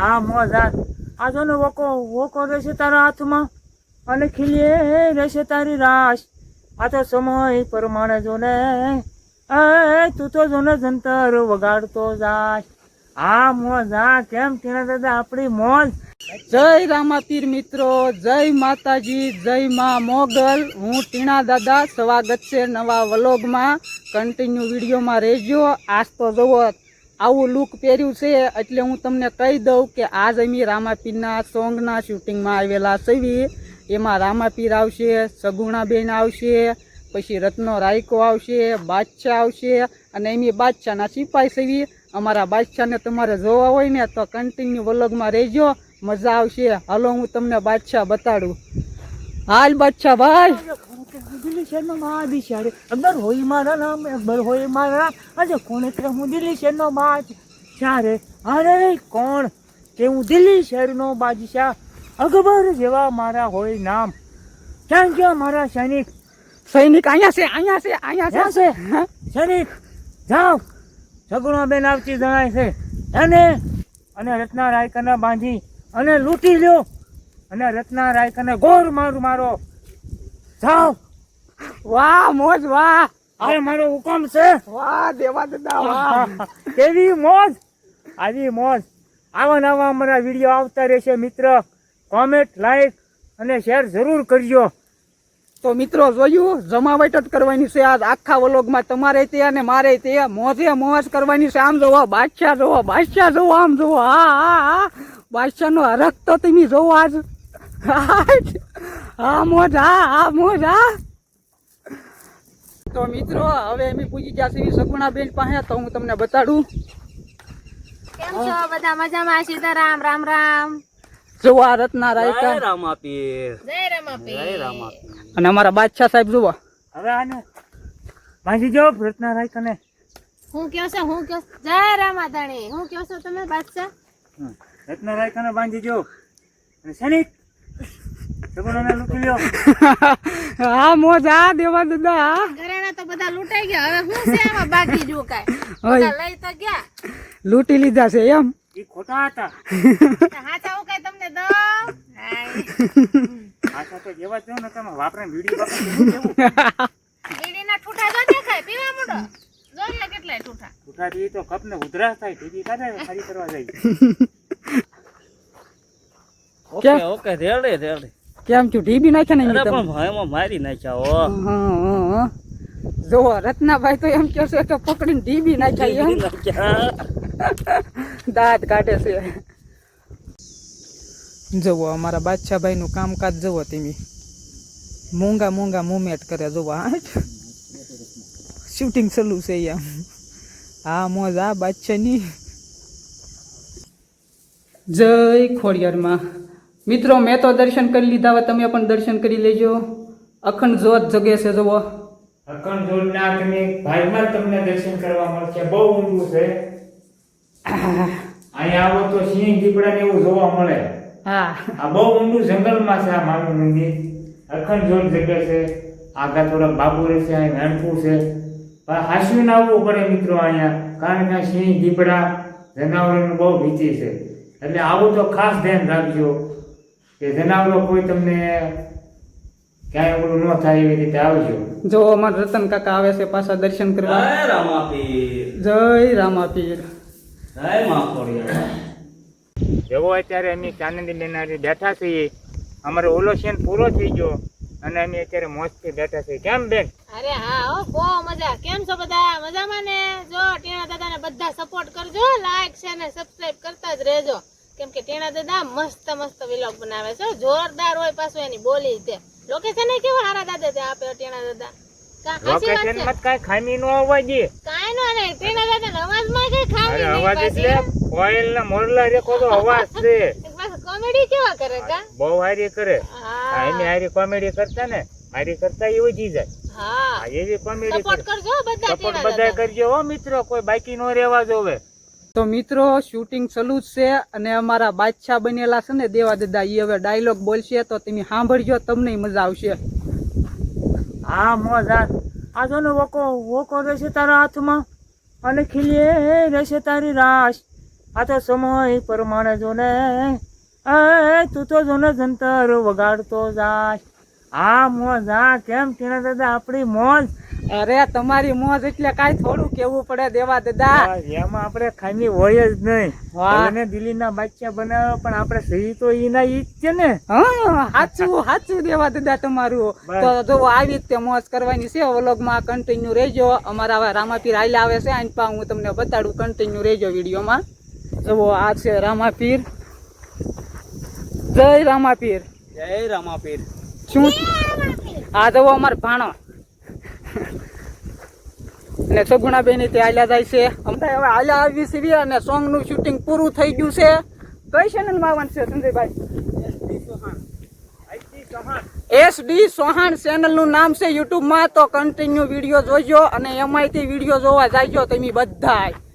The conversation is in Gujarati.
આ મોજાત આ જો ને વોકો વોકો રહેશે તારા હાથમાં અને ખીલે રહેશે તારી રાશ. આ તો સમય પ્રમાણે જો ને, એ, તું તો જો ને જંતર વગાડતો જાશ. આ મોજા કેમ તેના દાદા, આપણી મોજ? જય રામાપીર મિત્રો, જય માતાજી, જય માં મોગલ. હું ટીણા દાદા, સ્વાગત છે નવા વલોગમાં. કન્ટિન્યુ વિડીયોમાં રહેજો. આજ તો જુઓ. આવું લુક પહેર્યું છે એટલે હું તમને કહી દઉં કે આજ અમે રામાપીરના સોંગના શૂટિંગમાં આવેલા છવી એમાં રામાપીર આવશે, સગુણાબેન આવશે, પછી રત્નો રાયકો આવશે, બાદશાહ આવશે અને એમ બાદશાહના સિપાઈ છવી અમારા બાદશાહને તમારે જોવા હોય ને તો કન્ટિન્યુ વ્લોગમાં રહેજો, મજા આવશે. હાલો હું તમને બાદશાહ બતાડું. હાલ બાદશાહ ભાઈ. દિલ્હી શહેરનો મહાદી શહેર હોય મારા નામ અકબર હોય મારા નામ. આજે કોને કે હું દિલ્હી શહેરનો બાદ અરે કોણ? કે હું દિલ્હી શહેરનો બાદશાહ? અકબર જેવા મારા હોય નામ. ક્યાં ક્યાં મારા સૈનિક? સૈનિક અહીંયા છે અહીંયા છે અહીંયા છે. સૈનિક જાઓ. સગુણા બેન આવતી જણાય છે. અને અને રત્ના રાયકરના બાંધી અને લૂંટી લ્યો. અને રત્ના રાયકરને ગોર મારું મારો. જાઓ. વાહ મોજ વાહ. અરે મારો હુકમ છે. વાહ દેવા દાદા વાહ. કેવી મોજ? આવી મોજ. આવા નવા અમારા વીડિયો આવતા રહેશે મિત્ર. કોમેન્ટ લાઈક અને શેર જરૂર કરજો. તો મિત્રો જોયું? જમાવટ જ કરવાની છે આજ. આખા વલોગમાં તમારે તે અને મારે તે. મોજે મોજ કરવાની છે. આમ જોવો બાદશાહ જોવો બાદશાહ જોવો આમ જોવો. હા હા હા. બાદશાહનો હરખ તો તમે જોવો આજ. હા મોજ હા હા મોજ હા. તો મિત્રો હવે અમે પૂજી ગયા છીએ સગુણાબેન પાસે તો હું તમને બતાડું. કેમ છો? બધા મજામાં? સીતારામ રામ રામ. જોવો આ રત્ના રાયકા જય રમાપી અને અમારા બાદશાહ સાહેબ જોવા. હવે આને ભાંજી જો રત્ના રાયકરને હું કયો છો? હું કયો જય જય રામાધણી હું કયો છો તમે બાદશાહ? હમ. રત્ના રાયકરને ભાંજી જો અને સૈનિક હા મોજ આ દેવા દાદા હા. ઘરેણા તો બધા લૂંટાઈ ગયા. હવે હું છે આમાં બાકી જો કાય. બધા લઈ તો ગયા. લૂંટી લીધા છે એમ? એ ખોટા હતા. હાચા હું કઈ તમને દઉં? હાય. તો જેવા છો ને તમે વાપરે બીડી બાપરે કેવું? બીડીના ઠૂઠા જો દેખાય પીવા મોડો જો એટલે કેટલાય ઠૂઠા. ઉઠાથી તો કપ ને ઉધરાસ થાય ટીવી કાઢે ખરી કરવા જાય. Okay okay રેડે રેડે. કેમ છું ઢીબી નાખ્યા ને પણ ભાઈમાં મારી નાખ્યા હો. જોવો રત્નાભાઈ તો એમ કે છે કે પકડીને ઢીબી નાખ્યા એમ. દાંત કાઢે છે. જુઓ અમારા બાદશાહભાઈ નું કામકાજ જુઓ તમે. મોંઘા મોંઘા મુમેટ કરે જુઓ હા. શૂટિંગ ચાલુ છે એમ. હા મોજ આ બાદશાહની. જય ખોડિયારમાં. મિત્રો મેં તો દર્શન કરી લીધા હવે તમે પણ દર્શન કરી લેજો. અખંડ જોત જગે છે જુઓ. અખંડ જોડના તમે ભાઈમાં તમને દર્શન કરવા મળશે. બહુ ઊંડું છે. અહીંયા આવો તો સિંહ દીપડા ને એવું જોવા મળે. હા. આ બહુ ઊંડું જંગલમાં છે આ માનું મંદિર. અખંડ જોત જગે છે. આગળ થોડા બાબુ રહેશે અહીં વેણપુર છે. પણ હાંસવીને આવવું પડે મિત્રો અહીંયા કારણ કે સિંહ દીપડા જનાવરોની બહુ ભીતી છે. એટલે આવું તો ખાસ ધ્યાન રાખજો. કે જનાવરો કોઈ તમને ક્યાંય ઓલું ન થાય એવી રીતે આવજો. જો અમારા રતન કાકા આવે છે પાછા દર્શન કરવા. જય રામાપીર. જય રામાપીર. જય માખોડિયા જેવો અત્યારે અમે ચાંદની લેનારી બેઠા છીએ. અમારો ઓલો સીન પૂરો થઈ ગયો અને અમે અત્યારે મોજથી બેઠા છીએ. કેમ બેન? અરે હા હો બહુ મજા. કેમ છો બધા? મજામાં ને? જો ટીણા દાદા ને બધા સપોર્ટ કરજો લાઈક છે ને સબસ્ક્રાઇબ કરતા જ રહેજો. કેમ કે ટીણા દાદા મસ્ત મસ્ત વિલોગ બનાવે છે. જોરદાર હોય પાછું એની બોલી છે લોકેશન કેવું હારા દાદા તે આપે ટીણા દાદા? કાંઈ ખામી ન આવવા દે. કાંઈ નો ને ટીણા દાદા અવાજમાં કઈ ખામી નહીં અવાજ એટલે હો. ના મોરલા રેખો તો અવાજ છે. કોમેડી કેવા કરે કા? બહુ હારી કરે. હા. એની હારી કોમેડી કરતા ને મારી કરતા એવું જી જાય. હા. એવી કોમેડી સપોર્ટ કરજો બધા સપોર્ટ બધા કરજો હો મિત્રો કોઈ બાકી નો રહેવા જોવે તો મિત્રો શૂટિંગ ચાલુ છે અને અમારા બાદશાહ બનેલા છે ને દેવા દાદા એ હવે ડાયલોગ બોલશે તો તમે સાંભળજો, તમને મજા આવશે. હા, મોજ આ જો ને વોકો વોકો રહેશે તારા હાથમાં, અને ખીલે રહેશે તારી રાશ. આ તો સમય પ્રમાણે જો ને, એ, તું તો જો ને જંતર વગાડતો જાશ. હા, મોજ, કેમ કે દાદા, આપણી મોજ. અરે તમારી મોજ એટલે કાઈ થોડું કેવું પડે દેવા દાદા. એમાં આપણે ખામી હોય જ નહીં. અને દિલ્હી ના બાચ્યા બનાવે પણ આપણે સહી તો ઈના ઈ જ છે ને. સાચું સાચું દેવા દાદા તમારું. તો જો આવી રીતે મોજ કરવાની છે વ્લોગમાં કન્ટિન્યુ રહેજો. અમારા હવે રામાપીર આયલા આવે છે આની પા હું તમને બતાડું કન્ટિન્યુ રહેજો વિડીયોમાં. જુઓ આ છે રામાપીર. જય રામાપીર. જય રામાપીર. શું? આ જવો અમાર ભાણો. અને સગુણાબેન તે હાલ્યા જાય છે. અમે હવે આલ્યા આવી છીએ અને સોંગનું શૂટિંગ પૂરું થઈ ગયું છે. કઈ ચેનલમાં છે સંજયભાઈ? એસ ડી સોહાણ ચેનલનું નામ છે યુટ્યુબમાં તો કન્ટિન્યુ વીડિયો જોજો અને એમાંયથી વીડિયો જોવા જાયજો તમે બધાય.